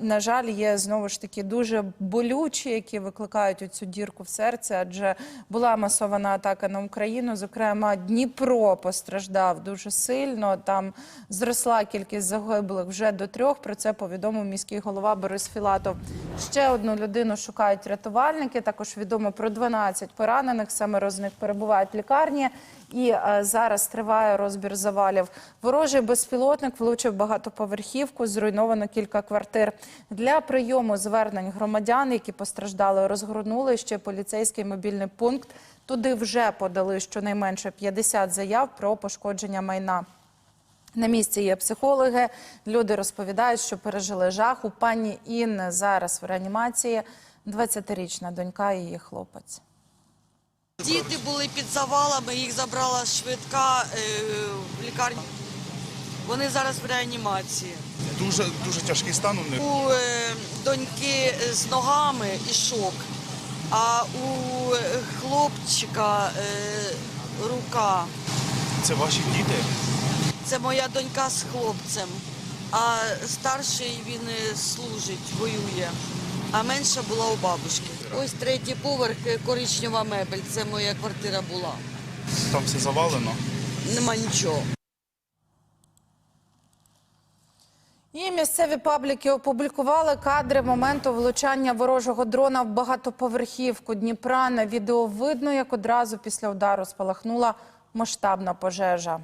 На жаль, є знову ж таки дуже болючі, які викликають оцю дірку в серці, адже була масована атака на Україну. Зокрема, Дніпро постраждав дуже сильно. Там зросла кількість загиблих вже до трьох. Про це повідомив міський голова Борис Філатов. Ще одну людину шукають рятувальники. Також відомо про 12 поранених. Семеро з них перебувають в лікарні. І е, зараз триває розбір завалів. Ворожий безпілотник влучив багатоповерхівку, зруйновано кілька квартир. Для прийому звернень громадян, які постраждали, розгорнули ще поліцейський мобільний пункт. Туди вже подали щонайменше 50 заяв про пошкодження майна. На місці є психологи. Люди розповідають, що пережили жах. У пані Інни зараз в реанімації 20-річна донька і її хлопець. Діти були під завалами, їх забрала швидка е, в лікарню. Вони зараз в реанімації. Дуже дуже тяжкий стан у них. У е, доньки з ногами і шок, а у е, хлопчика е, рука. Це ваші діти. Це моя донька з хлопцем, а старший він е, служить, воює. А менша була у бабушки. Ось третій поверх, е, коричнева мебель. Це моя квартира була. Там все завалено. Нема нічого. І місцеві пабліки опублікували кадри моменту влучання ворожого дрона в багатоповерхівку Дніпра. На відео видно, як одразу після удару спалахнула масштабна пожежа.